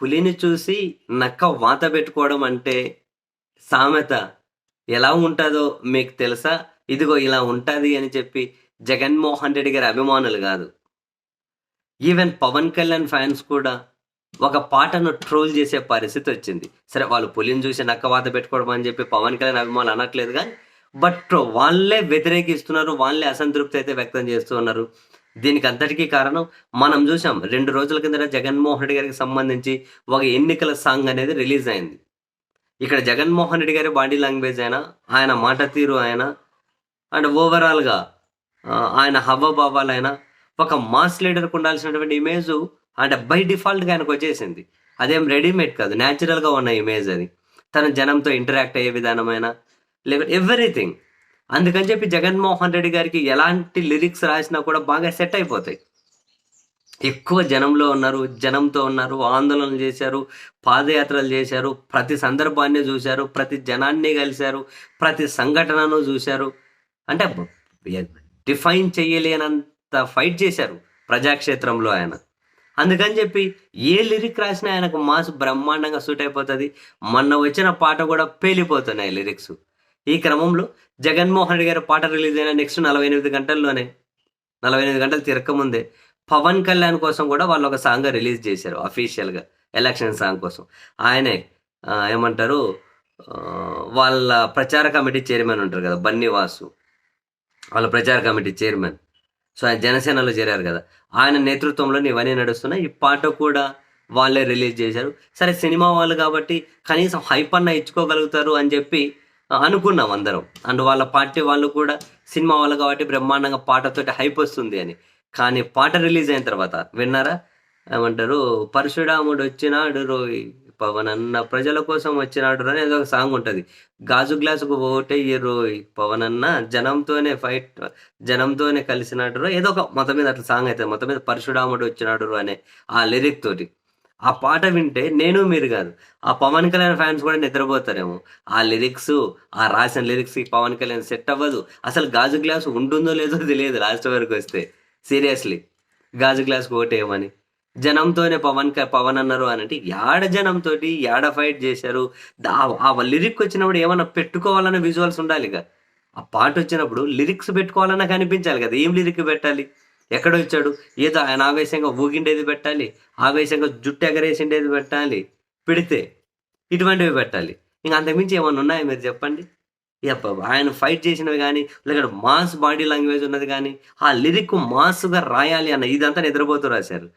పులిని చూసి నక్క వాత పెట్టుకోవడం అంటే సామెత. ఎలా ఉంటుందో మీకు తెలుసా? ఇదిగో ఇలా ఉంటుంది అని చెప్పి జగన్మోహన్ రెడ్డి గారి అభిమానులు కాదు. ఈవెన్ పవన్ కళ్యాణ్ ఫ్యాన్స్ కూడా ఒక పాటను ట్రోల్ చేసే పరిస్థితి వచ్చింది. సరే వాళ్ళు పులిని చూసి నక్క వాత పెట్టుకోవడం అని చెప్పి పవన్ కళ్యాణ్ అభిమానులు అనట్లేదు కానీ బట్ వాళ్ళే వ్యతిరేకిస్తున్నారు వాళ్ళే అసంతృప్తి అయితే వ్యక్తం చేస్తున్నారు దీనికి అంతటికీ కారణం మనం చూసాం రెండు రోజుల కిందట జగన్మోహన్ రెడ్డి గారికి సంబంధించి ఒక ఎన్నికల సాంగ్ అనేది రిలీజ్ అయింది. ఇక్కడ జగన్మోహన్ రెడ్డి గారి బాడీ లాంగ్వేజ్ అయినా ఆయన మాట తీరు ఆయన అండ్ ఓవరాల్గా ఆయన హవభావాలైనా ఒక మాస్ లీడర్కి ఉండాల్సినటువంటి ఇమేజ్ అంటే బై డిఫాల్ట్గా ఆయనకు వచ్చేసింది. అదేం రెడీమేడ్ కాదు న్యాచురల్గా ఉన్న ఇమేజ్ అది. తన జనంతో ఇంటరాక్ట్ అయ్యే విధానమైన లేకపోతే ఎవ్రీథింగ్ అందుకని చెప్పి జగన్మోహన్ రెడ్డి గారికి ఎలాంటి లిరిక్స్ రాసినా కూడా బాగా సెట్ అయిపోతాయి. ఎక్కువ జనంలో ఉన్నారు జనంతో ఉన్నారు ఆందోళనలు చేశారు పాదయాత్రలు చేశారు ప్రతి సందర్భాన్ని చూశారు ప్రతి జనాన్ని కలిశారు ప్రతి సంఘటనను చూశారు. అంటే డిఫైన్ చేయలేనంత ఫైట్ చేశారు ప్రజాక్షేత్రంలో ఆయన. అందుకని చెప్పి ఏ లిరిక్ రాసినా ఆయనకు మాస్ బ్రహ్మాండంగా సూట్ అయిపోతుంది. మొన్న వచ్చిన పాట కూడా పేలిపోతున్నాయి లిరిక్స్ ఈ క్రమంలో జగన్మోహన్ రెడ్డి గారి పాట రిలీజ్ అయిన నెక్స్ట్ నలభై ఎనిమిది గంటల్లోనే నలభై ఎనిమిది గంటలు తిరగకముందే పవన్ కళ్యాణ్ కోసం కూడా వాళ్ళు ఒక సాంగ్ రిలీజ్ చేశారు అఫీషియల్గా ఎలక్షన్ సాంగ్ కోసం. ఆయనే ఏమంటారు వాళ్ళ ప్రచార కమిటీ చైర్మన్ ఉంటారు కదా బన్నివాసు వాళ్ళ ప్రచార కమిటీ చైర్మన్ సో ఆయన జనసేనలో చేరారు కదా. ఆయన నేతృత్వంలో ఇవన్నీ నడుస్తున్నాయి. ఈ పాట కూడా వాళ్ళే రిలీజ్ చేశారు. సరే సినిమా వాళ్ళు కాబట్టి కనీసం హైప్ అన్న ఇచ్చుకోగలుగుతారు అని చెప్పి అనుకున్నాం అందరం. అండ్ వాళ్ళ పార్టీ వాళ్ళు కూడా సినిమా వాళ్ళు కాబట్టి బ్రహ్మాండంగా పాటతోటి హైప్ వస్తుంది అని. కానీ పాట రిలీజ్ అయిన తర్వాత విన్నారా? ఏమంటారు? పరశురాముడు వచ్చినాడు రోయ్. పవన్ అన్న ప్రజల కోసం వచ్చినాడు అని ఏదో ఒక సాంగ్ ఉంటుంది. గాజు గ్లాసుకు ఓటెయ్యి రోయ్. పవన్ అన్న జనంతోనే ఫైట్ జనంతోనే కలిసినాడు రో ఏదో ఒక మొత్తం మీద అట్లా సాంగ్ అయితే మొత్తం మీద పరశురాముడు వచ్చినాడు రో అనే ఆ లిరిక్ తోటి. ఆ పాట వింటే నేను మీరు కాదు. ఆ పవన్ కళ్యాణ్ ఫ్యాన్స్ కూడా నిద్రపోతారేమో. ఆ లిరిక్స్ ఆ రాసిన లిరిక్స్ పవన్ కళ్యాణ్ సెట్ అవ్వదు. అసలు గాజు గ్లాస్ ఉంటుందో లేదో తెలియదు లాస్ట్ వరకు వస్తే. సీరియస్లీ గాజు గ్లాస్కి ఓటేయమని. జనంతోనే పవన్ పవన్ అన్నారు అని అంటే యాడ జనంతోటి యాడ ఫైట్ చేశారు. ఆ లిరిక్ వచ్చినప్పుడు ఏమన్నా పెట్టుకోవాలన్న విజువల్స్ ఉండాలి ఇక ఆ పాట వచ్చినప్పుడు లిరిక్స్ పెట్టుకోవాలన్నా కనిపించాలి కదా. ఏం లిరిక్ పెట్టాలి? ఎక్కడ వచ్చాడు? ఏదో ఆయన ఆవేశంగా ఊగిండేది పెట్టాలి ఆవేశంగా జుట్టు ఎగరేసిండేది పెట్టాలి పెడితే ఇటువంటివి పెట్టాలి. ఇంకా అంతకుమించి ఏమన్నా ఉన్నాయా మీరు చెప్పండి? ఇక ప- ఆయన ఫైట్ చేసినవి కానీ లేకపోతే మాస్ బాడీ లాంగ్వేజ్ ఉన్నది కానీ ఆ లిరిక్ మాస్గా రాయాలి అన్న ఇదంతా నిద్రపోతూ రాశారు.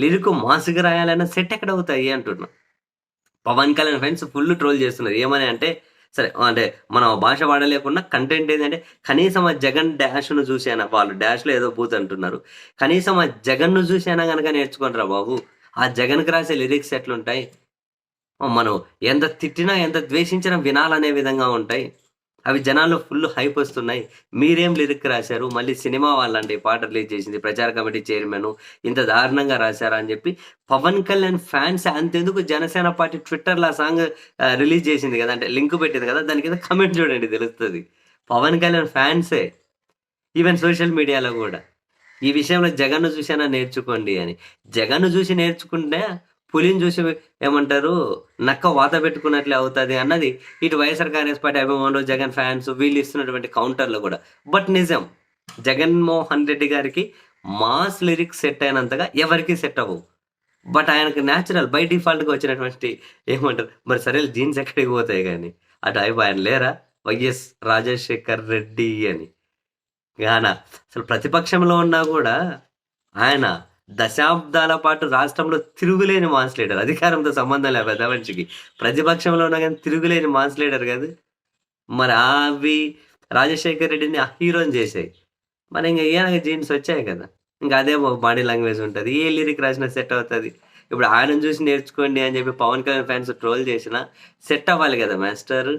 లిరిక్ మాస్గా రాయాలన్న సెట్ ఎక్కడ అవుతాయి అంటున్నా. Pawan Kalyan friends full troll చేస్తున్నారు. ఏమని అంటే సరే అంటే మనం భాష వాడలేకుండా కంటెంట్ ఏంటంటే కనీసం ఆ జగన్ డాష్ను చూసానా వాళ్ళు డాష్లో ఏదో పూత అంటున్నారు. కనీసం ఆ జగన్ను చూసానా కనుక నేర్చుకోనరా బాబు. ఆ జగన్కి రాసే లిరిక్స్ ఎట్లుంటాయి? మనం ఎంత తిట్టినా ఎంత ద్వేషించినా వినాలనే విధంగా ఉంటాయి. అవి జనాల్లో ఫుల్ హైప్ వస్తున్నాయి. మీరేం లిరిక్ రాశారు? మళ్ళీ సినిమా వాళ్ళండి పాట రిలీజ్ చేసింది ప్రచార కమిటీ చైర్మన్ ఇంత దారుణంగా రాశారా అని చెప్పి పవన్ కళ్యాణ్ ఫ్యాన్స్ అంతెందుకు జనసేన పార్టీ ట్విట్టర్లో ఆ సాంగ్ రిలీజ్ చేసింది కదా అంటే లింక్ పెట్టింది కదా దాని కింద కమెంట్ చూడండి తెలుస్తుంది. పవన్ కళ్యాణ్ ఫ్యాన్సే. ఈవెన్ సోషల్ మీడియాలో కూడా. ఈ విషయంలో జగన్ను చూసినా నేర్చుకోండి అని. జగన్ను చూసి నేర్చుకుంటే పులిని చూసి ఏమంటారు నక్క వాత పెట్టుకున్నట్లే అవుతుంది అన్నది ఇటు వైఎస్ఆర్ కాంగ్రెస్ పార్టీ అభిమానులు జగన్ ఫ్యాన్స్ వీళ్ళు ఇస్తున్నటువంటి కౌంటర్లు కూడా. బట్ నిజం జగన్మోహన్ రెడ్డి గారికి మాస్ లిరిక్స్ సెట్ అయినంతగా ఎవరికి సెట్ అవ్వవు. బట్ ఆయనకు న్యాచురల్ బై డిఫాల్ట్గా వచ్చినటువంటి ఏమంటారు మరి సరే జీన్స్ ఎక్కడికి పోతాయి కానీ? అటు అయిపో ఆయన లేరా? వైఎస్ రాజశేఖర్ రెడ్డి అని. గాన అసలు ప్రతిపక్షంలో ఉన్నా కూడా ఆయన దశాబ్దాల పాటు రాష్ట్రంలో తిరుగులేని మాస్ లీడర్ అధికారంతో సంబంధం లేదు పెద్ద మనిషికి ప్రతిపక్షంలో ఉన్నా కానీ తిరుగులేని మాస్ లీడర్ కాదు. మరి అవి రాజశేఖర్ రెడ్డిని హీరోని చేసాయి మరి ఇంకా ఈయనకి జీన్స్ వచ్చాయి కదా. ఇంకా అదే బాడీ లాంగ్వేజ్ ఉంటుంది. ఏ లిరిక్ రాసిన సెట్ అవుతుంది. ఇప్పుడు ఆయన చూసి నేర్చుకోండి అని చెప్పి పవన్ కళ్యాణ్ ఫ్యాన్స్ ట్రోల్ చేసినా సెట్ అవ్వాలి కదా మాస్టర్.